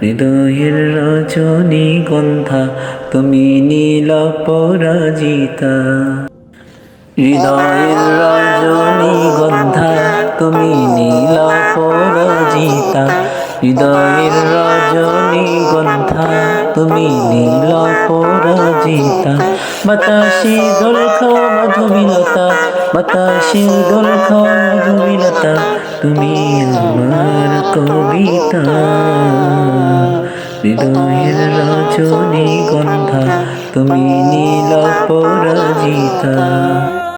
হৃদয়ের রজনীগন্ধা তুমি নীল পরাজিতা। হৃদয়ের রজনীগন্ধা তুমি নীল পরাজিতা। হৃদয়ের রজনীগন্ধা তুমি নীল পরাজিতা। বাতাসি দোল খাওয়া মধুমিলতা, বাতাসে দোল খাওয়া মধুমিলতা, তুমি আমার কবিতা। হৃদয়ের রজনীগন্ধা তুমি নীল পরাজিতা